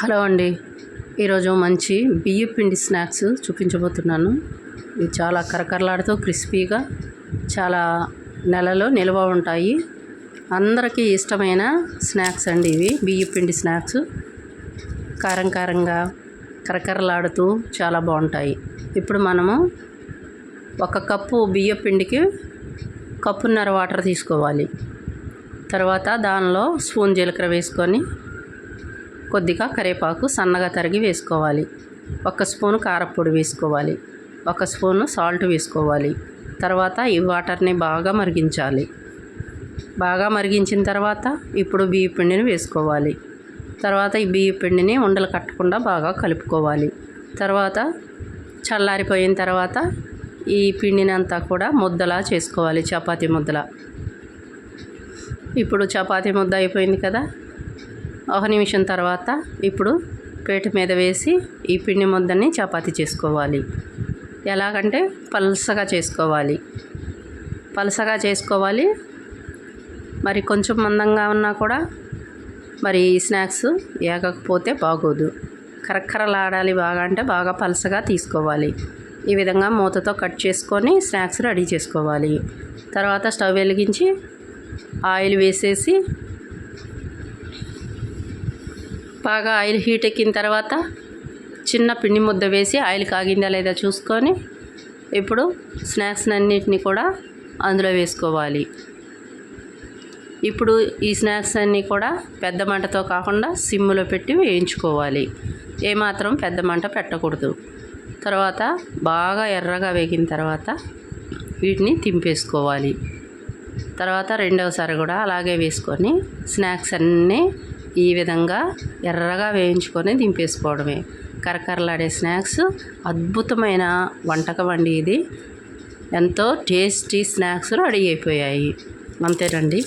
Hello అండి. ఈరోజు మంచి బియ్య పిండి స్నాక్స్ చూపించబోతున్నాను. ఇవి చాలా కరకరలాడుతూ క్రిస్పీగా చాలా నెలలో నిల్వ ఉంటాయి. అందరికీ ఇష్టమైన స్నాక్స్ అండి ఇవి. బియ్య పిండి స్నాక్స్ కారం కారంగా కరకరలాడుతూ చాలా బాగుంటాయి. ఇప్పుడు మనము ఒక కప్పు బియ్య పిండికి కప్పున్నర వాటర్ తీసుకోవాలి. తర్వాత దానిలో స్పూన్ జీలకర్ర వేసుకొని కొద్దిగా కరివేపాకు సన్నగా తరిగి వేసుకోవాలి. ఒక స్పూను కారపొడి వేసుకోవాలి. ఒక స్పూను సాల్ట్ వేసుకోవాలి. తర్వాత ఈ వాటర్ని బాగా మరిగించాలి. బాగా మరిగించిన తర్వాత ఇప్పుడు బియ్య పిండిని వేసుకోవాలి. తర్వాత ఈ బియ్య పిండిని ఉండలు కట్టకుండా బాగా కలుపుకోవాలి. తర్వాత చల్లారిపోయిన తర్వాత ఈ పిండిని అంతా కూడా ముద్దలా చేసుకోవాలి చపాతీ ముద్దలా. ఇప్పుడు చపాతీ ముద్ద అయిపోయింది కదా? ఒక నిమిషం తర్వాత ఇప్పుడు పేట మీద వేసి ఈ పిండి ముద్దని చపాతీ చేసుకోవాలి. ఎలాగంటే పలసగా చేసుకోవాలి. పలసగా చేసుకోవాలి. మరి కొంచెం మందంగా ఉన్నా కూడా మరి స్నాక్స్ ఏగకపోతే బాగోదు. కరకరలాడాలి బాగా అంటే బాగా పలసగా తీసుకోవాలి. ఈ విధంగా మూతతో కట్ చేసుకొని స్నాక్స్ రెడీ చేసుకోవాలి. తర్వాత స్టవ్ వెలిగించి ఆయిల్ వేసేసి బాగా ఆయిల్ హీట్ ఎక్కిన తర్వాత చిన్న పిండి ముద్ద వేసి ఆయిల్ కాగిందా లేదా చూసుకొని ఇప్పుడు స్నాక్స్ అన్నిటిని కూడా అందులో వేసుకోవాలి. ఇప్పుడు ఈ స్నాక్స్ అన్నీ కూడా పెద్ద మంటతో కాకుండా సిమ్లో పెట్టి వేయించుకోవాలి. ఏమాత్రం పెద్ద మంట పెట్టకూడదు. తర్వాత బాగా ఎర్రగా వేగిన తర్వాత వీటిని తింపేసుకోవాలి. తర్వాత రెండవసారి కూడా అలాగే వేసుకొని స్నాక్స్ అన్నీ ఈ విధంగా ఎర్రగా వేయించుకొని దింపేసుకోవడమే. కరకరలాడే స్నాక్స్ అద్భుతమైన వంటకం అండి ఇది. ఎంతో టేస్టీ స్నాక్స్ రెడీ అయిపోయాయి. అంతేనండి.